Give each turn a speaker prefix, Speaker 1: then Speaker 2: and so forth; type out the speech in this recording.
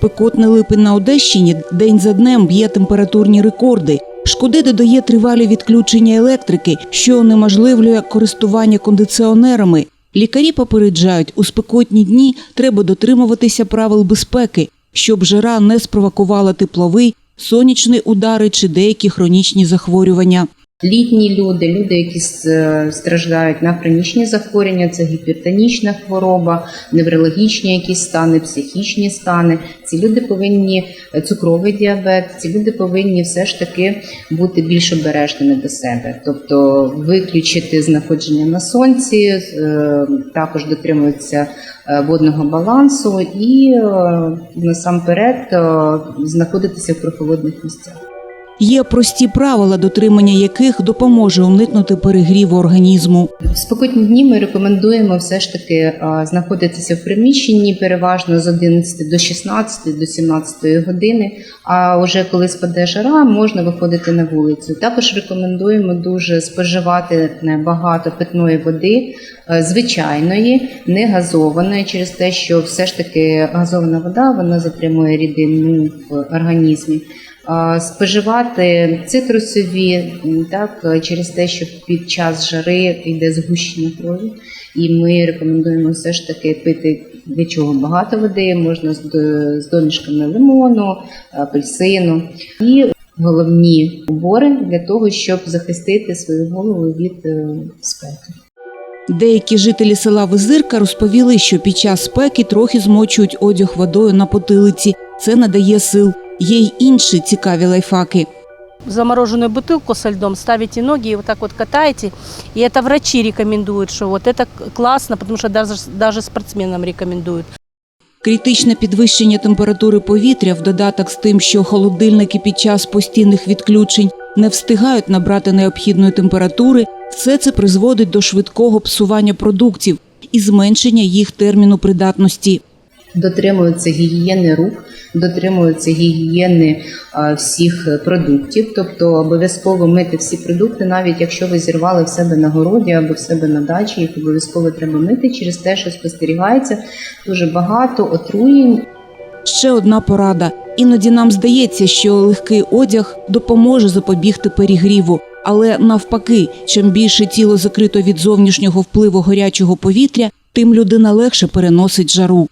Speaker 1: Спекотний липень на Одещині день за днем б'є температурні рекорди. Шкоди додає тривалі відключення електрики, що унеможливлює користування кондиціонерами. Лікарі попереджають, у спекотні дні треба дотримуватися правил безпеки, щоб жара не спровокувала тепловий, сонячний удари чи деякі хронічні захворювання.
Speaker 2: Літні люди, люди, які страждають на хронічні захворювання, це гіпертонічна хвороба, неврологічні якісь стани, психічні стани. Ці люди повинні е, цукровий діабет, ці люди повинні все ж таки бути більш обережними до себе, тобто виключити знаходження на сонці, е, також дотримуватися е, водного балансу і е, насамперед е, знаходитися в прохолодних місцях.
Speaker 1: Є прості правила, дотримання яких допоможе уникнути перегріву організму.
Speaker 2: В спекотні дні ми рекомендуємо все ж таки знаходитися в приміщенні переважно з 11 до 16 до 17 години. А вже коли спаде жара, можна виходити на вулицю. Також рекомендуємо дуже споживати е, багато питної води, е, звичайної, не газованої, через те, що все ж таки газована вода вона затримує рідину в організмі. Споживати цитрусові так через те, що під час жари йде згущення крові, і ми рекомендуємо все ж таки пити для чого багато води, можна з, до- домішками лимону, апельсину і головні убори для того, щоб захистити свою голову від е, спеки.
Speaker 1: Деякі жителі села Визирка розповіли, що під час спеки трохи змочують одяг водою на потилиці. Це надає сил. Є й інші цікаві лайфаки.
Speaker 3: замороженную бутылку со льдом, ставите ноги и вот так вот катаете. И это врачи рекомендуют, что вот это классно, потому что даже, даже спортсменам рекомендуют.
Speaker 1: Критичне підвищення температури повітря в додаток з тим, що холодильники під час постійних відключень не встигають набрати необхідної температури, все це призводить до швидкого псування продуктів і зменшення їх терміну придатності.
Speaker 2: дотримуються гігієни рук, дотримуються гігієни всіх продуктів, тобто обов'язково мити всі продукти, навіть якщо ви зірвали в себе на городі або в себе на дачі, їх обов'язково треба мити через те, що спостерігається дуже багато отруєнь
Speaker 1: Ще одна порада. Іноді нам здається, що легкий одяг допоможе запобігти перегріву. Але навпаки, чим більше тіло закрито від зовнішнього впливу гарячого повітря, тим людина легше переносить жару.